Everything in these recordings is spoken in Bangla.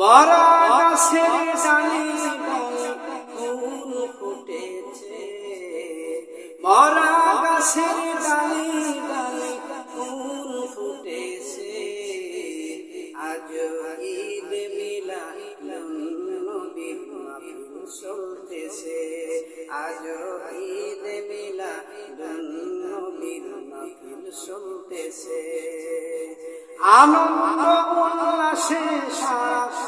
মরা গাছের ডালে ফুটেছে। মরা গাছের ডালে ডালে ফুটেছে। আজ ঈদ মিলা নবীর মাহফিল আজ ঈদ মিলা নবীর মাহফিল চলতেছে। আনন্দ উল্লাসে সারা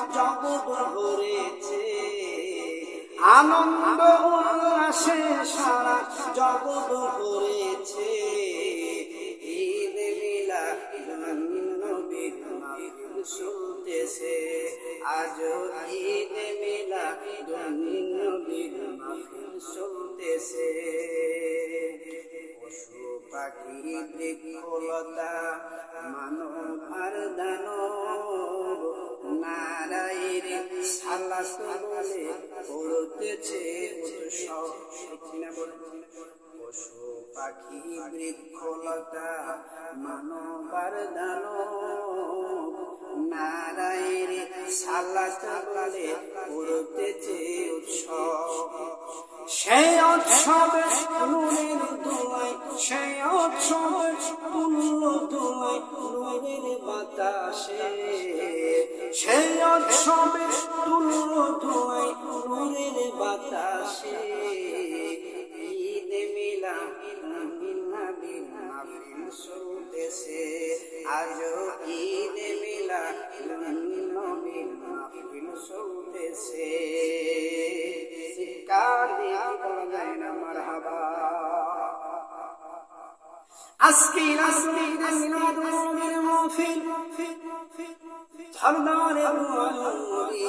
ভরেছে আনন্দ উল্লাসে সারা জগৎ ভরেছে। ঈদ মিলা নবীর মাহফিল আজ ঈদ মিলা মাহফিল চলতেছে পশু পাখি বৃক্ষলতা বলে পড়তেছে পশু পাখি বৃক্ষলতা মানবার দানব নারায়ের সালাস বলে পড়তেছে উৎসব। সেই উৎসবে নূরের দোলায় সেই উৎসবে তুল্য দোলায় নূরের বাতাসে। সেই উৎসবে তুল্য দোলায় নূরের বাতাসে। মাহফিল চলতেছে আজ ঈদ মিলা নবীর মাহফিল চলতেছে কার দিয়ে বলা যায় না মারহাবা আজকে রাসূলের মিলাদুন নবীর মাহফিল সরদারে নবী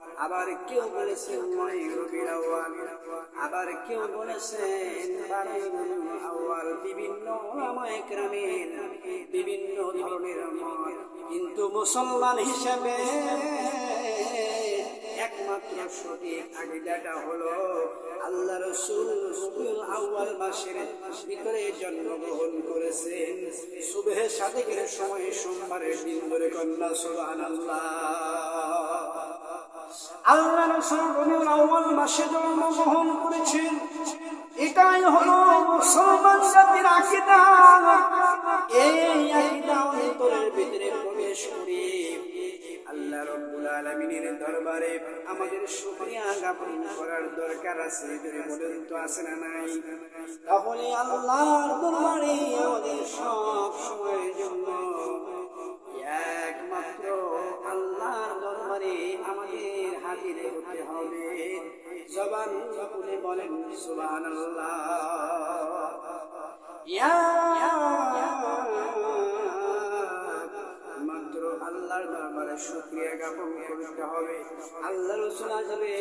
আবার কেউ বলেছেন আবার কেউ বলেছেন বিভিন্ন কেরামের বিভিন্ন ধরনের মত। কিন্তু মুসলমান হিসাবে একমাত্র সঠিক আকিদাটা হলো আল্লাহ রসুল রবিউল আউয়াল মাসের ভিতরে জন্মগ্রহণ করেছেন। সুবেহে সাদেকের সময় সোমবারের দিন ধরে কন্যা, সুবহানাল্লাহ। আল্লাহ এটাই হলো মুসলমান জাতির আকিদা। এই আকিদা আলামিনের দরবারে আমাদের জ্ঞাপন করার দরকার আছে। বলেন তো আছে না নাই? তাহলে আল্লাহর আমাদের সব সময়ের জন্য একমাত্র হাজির হতে হবে। জবান খুলে বলেন ইয়া মাত্র আল্লাহর দরবারে শুকরিয়া জ্ঞাপন করতে হবে। আল্লাহ রসুল আসবে।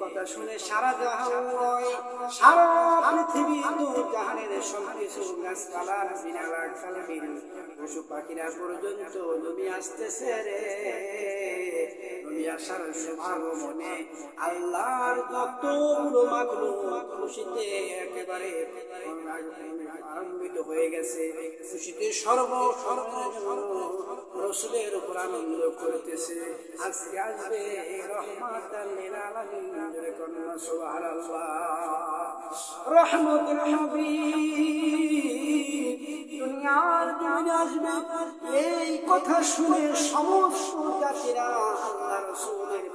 কথা শুনে সারা পাখিরা পর্যন্ত নবী আসতেছে রে। নবী আসার সৌভাগ্য মনে আল্লাহর যতগুলো খুশিতে একেবারে আনন্দিত হয়ে গেছে। খুশিতে সর্ব সর্ব রসুলের উপর আনন্দ করতেছে। আজকে আসবে রহমাতাল আলামিন। এই কথা শুনে সমস্ত জাতিরা, আল্লাহ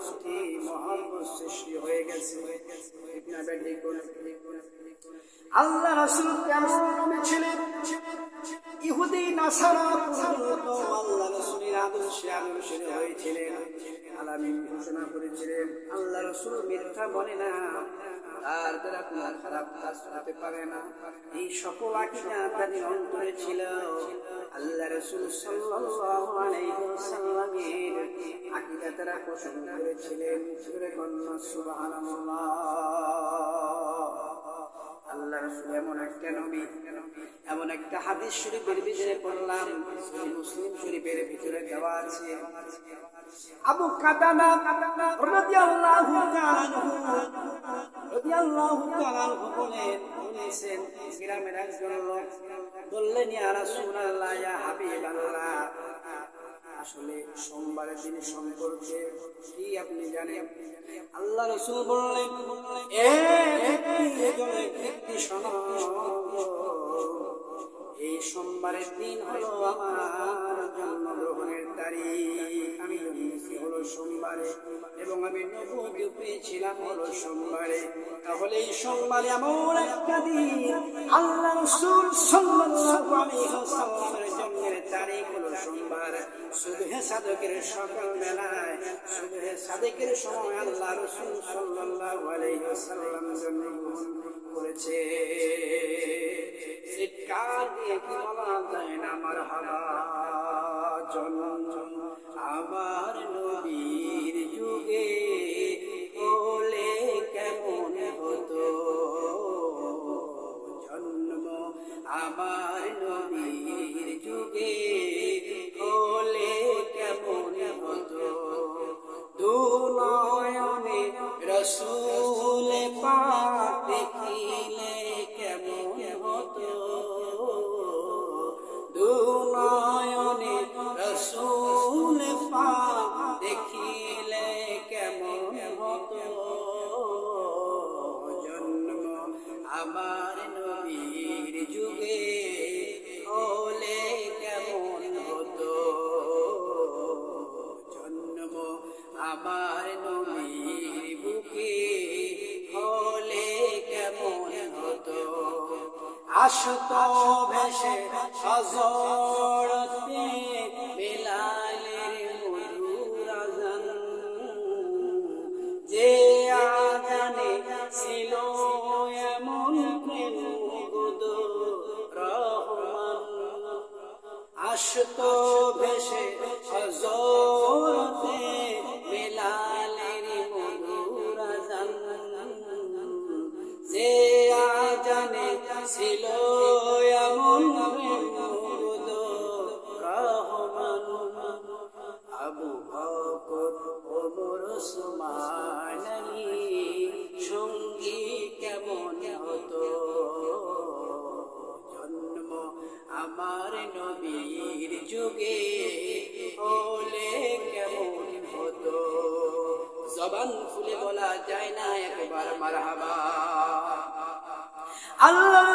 প্রতি মহাব্বত সৃষ্টি হয়ে গেছে আল্লাহ রসুল কেমন ছিলেন? ইহুদি, নাসারা পর্যন্ত আল্লাহ রসুলের আদর্শে আদর্শের হয়েছিলেন। আলামিন ঘোষণা করেছিলেন, আল্লাহ রসুল মিথ্যা বলে না তার দ্বারা কোনো খারাপ কাজ হতে পারে না। এই সকল আকিদা তাদের অন্তরে ছিল। আল্লাহ রসুল সাল্লাল্লাহু আলাইহি ওয়াসাল্লামের আকিদা তারা পোষণ করেছিলেন। সুরে কন্যা সুবহানাল্লাহ। আল্লাহ রসুল এমন একটা নবী, এমন একটা হাদিস শরীফের ভিতরে পড়লাম মুসলিম শরীফের ভিতরে দেওয়া আছে। আবু কাতাদা রাদিয়াল্লাহু তাআলা রাদিয়াল্লাহু তাআলা বলেন বলেছেন, গ্রামের একজন লোক বললেন, ইয়া রাসূলুল্লাহ, ইয়া হাবিবাল্লাহ। আসলে সোমবারের দিন সম্পর্কে কি আপনি জানেন? আল্লাহ রসুল বললেন এ ব্যক্তি, সোমবারের দিন হলো আমার জন্মগ্রহণের তারিখ। আমি জন্মেছি হলো সোমবারে এবং আমি নবুয়ত পেয়েছিলাম হলো সোমবারে। তাহলে এই সোমবারে এমন একটা দিন আল্লাহ রসুল সাল্লাল্লাহু আলাইহি ওয়াসাল্লামের জন্মের তারিখ হলো সোমবার। সুবহে সাদকের সকাল বেলায় সুবহে সাদেকের সময় আল্লাহ রসুল সাল্লাল্লাহু আলাইহি ওয়াসাল্লাম জন্মগ্রহণ করেছে। চিৎকার দিয়ে কি বলা যায় না আমার হাবা জন আমার আসত ভেসে সজরতে বেলালের মধুর আজান যে আজানে ছিল এমন প্রেম গুদ রহমান। ছিল এমন রহমান আবু বকর ওমর ওসমান সঙ্গী কেমন হতো জন্ম আমার নবীর যুগে হলে কেমন হতো জবান খুলে বলা যায় না একবার মারহাবা আল্লাহ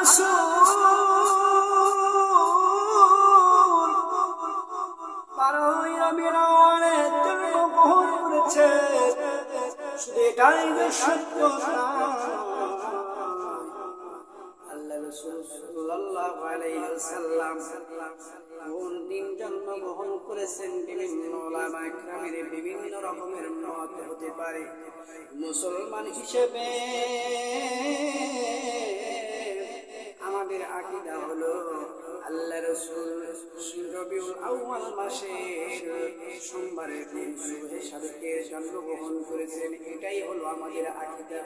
এটাই যে সত্য আল্লাহ রাসূল সাল্লাল্লাহু আলাইহি ওয়াসাল্লাম কোন দিন জন্মগ্রহণ করেছেন বিভিন্ন ওলামা বিভিন্ন রকমের মত হতে পারে। মুসলমান হিসেবে আমাদের আকীদা হলো আল্লাহ রাসূল রবিউল মাসের সোমবারের দিন সুবহে সাদেকে জন্মগ্রহণ করেছেন এটাই হলো আমাদের আকীদা।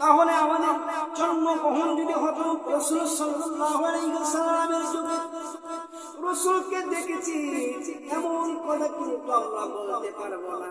তাহলে আমাদের জন্মগ্রহণ যদি হতো রসুলকে দেখেছি, এমন কথা কিন্তু আমরা বলতে পারব না।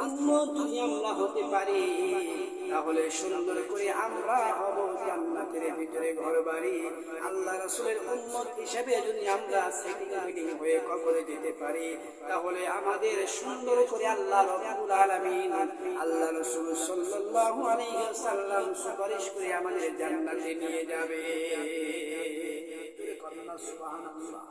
উন্নত তাহলে সুন্দর করে আমরা হব জান্নাতের ভিতরে ঘর বাড়ি আল্লাহ রাসূলের উম্মত হিসেবে যদি আমরা হয়ে কবরে যেতে পারি, তাহলে আমাদের সুন্দর করে আল্লাহ আল্লাহ রাসূল সুপারিশ করে আমাদের জান্নাতে নিয়ে যাবে। সুবহানাল্লাহ।